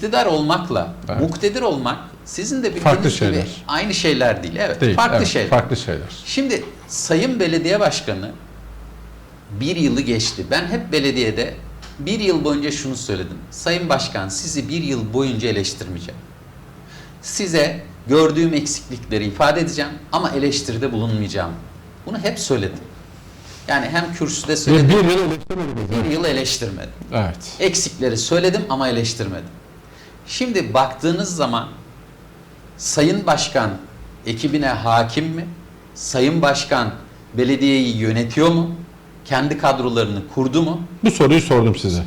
İktidar olmakla Evet. muktedir olmak sizin de Farklı bildiğiniz gibi aynı şeyler değil. Evet, Değil. farklı evet, şeyler. Farklı şeyler. Şimdi Sayın Belediye Başkanı bir yılı geçti. Ben hep belediyede bir yıl boyunca şunu söyledim. Sayın Başkan sizi bir yıl boyunca eleştirmeyeceğim. Size gördüğüm eksiklikleri ifade edeceğim ama eleştiride bulunmayacağım. Bunu hep söyledim. Yani hem kürsüde söyledim, bir yıl eleştirmediniz. bir yıl eleştirmedim. Evet. Eksikleri söyledim ama eleştirmedim. Şimdi baktığınız zaman Sayın Başkan ekibine hakim mi? Sayın Başkan belediyeyi yönetiyor mu? Kendi kadrolarını kurdu mu? Bu soruyu sordum size.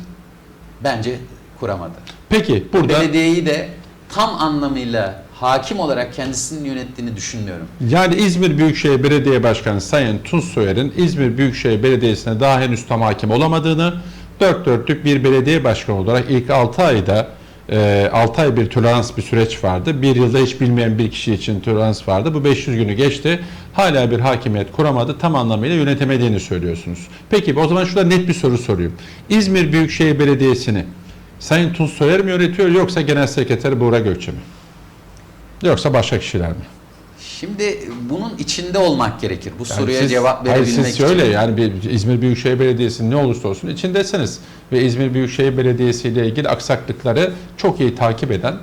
Bence kuramadı. Peki burada Belediyeyi de tam anlamıyla hakim olarak kendisinin yönettiğini düşünmüyorum. yani İzmir Büyükşehir Belediye Başkanı Sayın Tunç Soyer'in İzmir Büyükşehir Belediyesi'ne daha henüz tam hakim olamadığını, dört dörtlük bir belediye başkanı olarak ilk 6 ayda 6 ay bir tolerans bir süreç vardı. Bir yılda hiç bilmeyen bir kişi için tolerans vardı. Bu 500 günü geçti. Hala bir hakimiyet kuramadı. Tam anlamıyla yönetemediğini söylüyorsunuz. Peki o zaman şurada net bir soru sorayım. İzmir Büyükşehir Belediyesi'ni Sayın Tunç Soyer mi yönetiyor yoksa Genel Sekreteri Buğra Gökçe mi? Yoksa başka kişiler mi? Şimdi bunun içinde olmak gerekir. Bu Yani soruya siz- cevap hayır, verebilmek siz şöyle için. yani bir İzmir Büyükşehir Belediyesi'nin ne olursa olsun içindesiniz. Ve İzmir Büyükşehir Belediyesi ile ilgili aksaklıkları çok iyi takip eden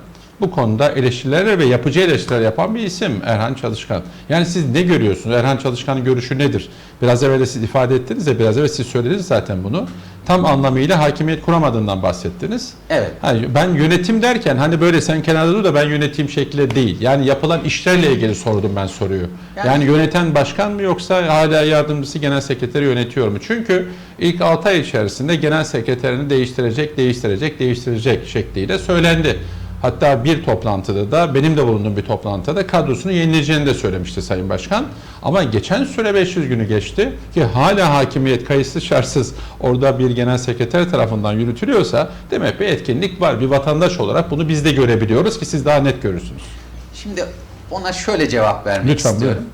bu konuda eleştiriler ve yapıcı eleştiriler yapan bir isim Erhan Çalışkan. Yani siz ne görüyorsunuz? Erhan Çalışkan'ın görüşü nedir? Biraz evvel de siz ifade ettiniz ya biraz evvel siz söylediniz zaten bunu. Tam anlamıyla hakimiyet kuramadığından bahsettiniz. Evet. Hani ben yönetim derken hani böyle sen kenarda dur da ben yöneteyim şekilde değil. Yani yapılan işlerle ilgili sordum ben soruyu. Yani- Yani, yöneten başkan mı yoksa hala yardımcısı genel sekreteri yönetiyor mu? Çünkü ilk 6 ay içerisinde genel sekreterini değiştirecek, değiştirecek, değiştirecek şekliyle söylendi. Hatta bir toplantıda da benim de bulunduğum bir toplantıda kadrosunu yenileyeceğini de söylemişti Sayın Başkan. Ama geçen süre 500 günü geçti ki hala hakimiyet kayıtsız şartsız orada bir genel sekreter tarafından yürütülüyorsa demek bir etkinlik var. Bir vatandaş olarak bunu biz de görebiliyoruz ki siz daha net görürsünüz. Şimdi ona şöyle cevap vermek Lütfen, istiyorum. buyurun.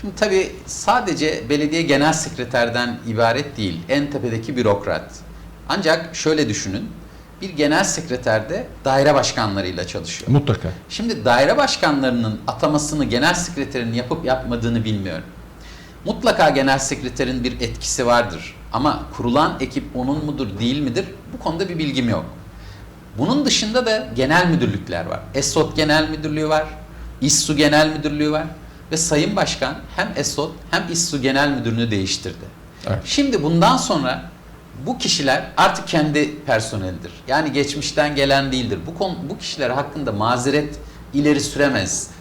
Şimdi tabii sadece belediye genel sekreterden ibaret değil. En tepedeki bürokrat. Ancak şöyle düşünün. Bir genel sekreter de daire başkanlarıyla çalışıyor. Mutlaka. Şimdi daire başkanlarının atamasını genel sekreterin yapıp yapmadığını bilmiyorum. Mutlaka genel sekreterin bir etkisi vardır. Ama kurulan ekip onun mudur değil midir bu konuda bir bilgim yok. Bunun dışında da genel müdürlükler var. ESOT Genel Müdürlüğü var. İSSU Genel Müdürlüğü var. Ve Sayın Başkan hem ESOT hem İSSU Genel Müdürünü değiştirdi. Evet. Şimdi bundan sonra bu kişiler artık kendi personelidir. Yani geçmişten gelen değildir. Bu konu, bu kişiler hakkında mazeret ileri süremez.